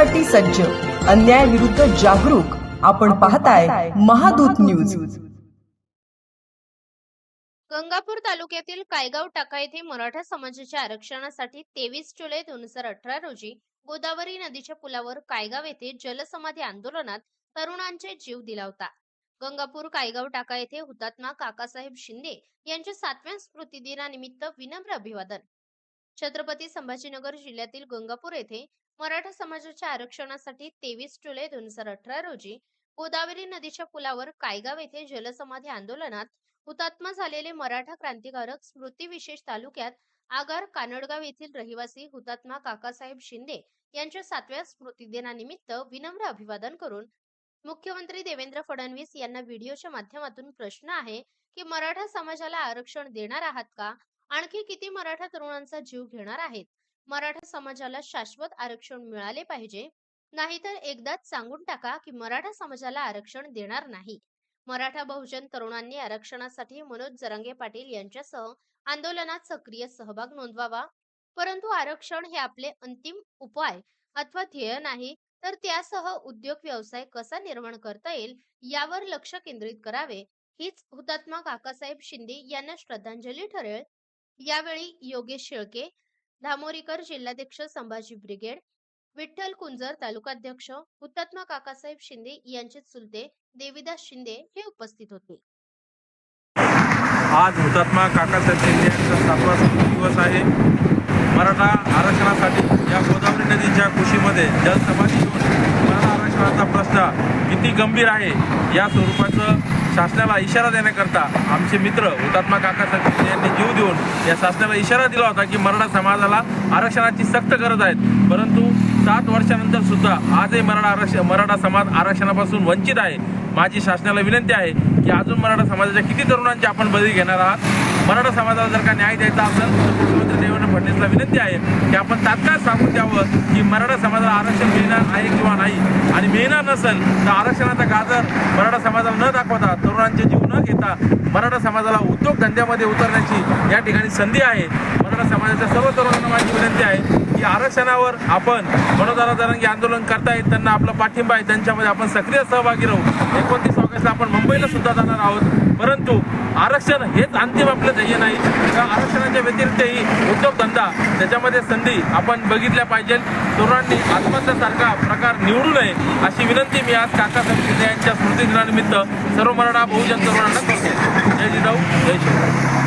न्यायासाठी सज्ज. अन्याय विरुद्ध जागरूक. आपण पाहताय महादूत न्यूज. गंगापूर तालुक्यातील कायगाव टाका येथे मराठा समाजाच्या आरक्षणासाठी तेवीस जुलै दोन हजार अठरा रोजी गोदावरी नदीच्या पुलावर कायगाव येथे जलसमाधी आंदोलनात तरुणांचे जीव दिला होता. गंगापूर कायगाव टाका येथे हुतात्मा काकासाहेब शिंदे यांच्या सातव्या स्मृती दिनानिमित्त विनम्र अभिवादन. छत्रपती संभाजीनगर जिल्ह्यातील गंगापूर येथे मराठा समाजाच्या आरक्षणासाठी तेवीस जुलै दोन हजार अठरा रोजी गोदावरी नदीच्या पुलावर कायगाव येथे जलसमाधी आंदोलनात हुतात्मा झालेले मराठा क्रांतिकारक स्मृती विशेष तालुक्यात आगार कानडगाव येथील रहिवासी हुतात्मा काकासाहेब शिंदे यांच्या सातव्या स्मृतिदिनानिमित्त विनम्र अभिवादन करून मुख्यमंत्री देवेंद्र फडणवीस यांना व्हिडिओच्या माध्यमातून प्रश्न आहे की मराठा समाजाला आरक्षण देणार आहात का? आणखी किती मराठा तरुणांचा जीव घेणार आहेत? मराठा समाजाला शाश्वत आरक्षण मिळाले पाहिजे. नाहीतर एकदाच सांगून टाका की मराठा समाजाला आरक्षण देणार नाही. मराठा बहुजन तरुणांनी आरक्षणासाठी मनोज जरांगे पाटील यांच्यासह आंदोलनात सक्रिय सहभाग नोंदवावा. परंतु आरक्षण हे आपले अंतिम उपाय अथवा ध्येय नाही तर त्यासह उद्योग व्यवसाय कसा निर्माण करता येईल यावर लक्ष केंद्रित करावे हीच हुतात्मा काकासाहेब शिंदे यांना श्रद्धांजली ठरेल. यावेळी योगेश शेळके धामोरीकर जिल्हाध्यक्ष संभाजी ब्रिगेड विठ्ठल कुंजर तालुकाध्यक्ष हुतात्मा काकासाहेब शिंदे यांचे चुलते देविदास शिंदे हे उपस्थित होते. आज हुतात्मा काकासाहेब शिंदे यांचा सातवा दिवस आहे. मराठा आरक्षणासाठी या गोदावरी नदीच्या कुशीमध्ये जलसमाधी घेऊन मराठा आरक्षणाचा प्रश्न किती गंभीर आहे या स्वरूपाचं शासनाला इशारा देण्याकरता आमचे मित्र हुतात्मा काका शिंदे यांनी जीव देऊन या शासनाला इशारा दिला होता की मराठा समाजाला आरक्षणाची सक्त गरज आहे. परंतु सात वर्षानंतर सुद्धा आजही मराठा आरक्षण मराठा समाज आरक्षणापासून वंचित आहे. माझी शासनाला विनंती आहे की अजून मराठा समाजाच्या किती तरुणांची आपण बदली घेणार आहात? मराठा समाजाला जर का न्याय द्यायचा असेल तर मुख्यमंत्री देवेंद्र फडणवीसला विनंती आहे की आपण तात्काळ सांगून द्यावं की मराठा समाजाला आरक्षण मिळणार आहे किंवा नाही. आणि मिळणार नसेल तर आरक्षणाचा गाजर मराठा समाजाला न दाखवता जीव मराठा समाजाला उद्योगधंद्यामध्ये उतरण्याची या ठिकाणी संधी आहे. मराठा समाजाच्या सर्व तरुणांना माझी विनंती की आरक्षणावर आपण मनोदारा जरांगी आंदोलन करतायत त्यांना आपला पाठिंबा आहे त्यांच्यामध्ये आपण सक्रिय सहभागी राहू. एकोणतीस ऑगस्टला आपण मुंबईला सुद्धा जाणार आहोत. परंतु आरक्षण हेच अंतिम आपलं ध्येय नाही. त्या आरक्षणाच्या व्यतिरिक्तही उद्योगधंदा त्याच्यामध्ये संधी आपण बघितल्या पाहिजे. तरुणांनी आत्महत्यासारखा प्रकार निवडू नये अशी विनंती मी आज काकासाहेब शिंदे यांच्या स्मृती दिनानिमित्त सर्व मराठा बहुजन तरुणांना करतो. जय जिजाऊ जय शिवराय.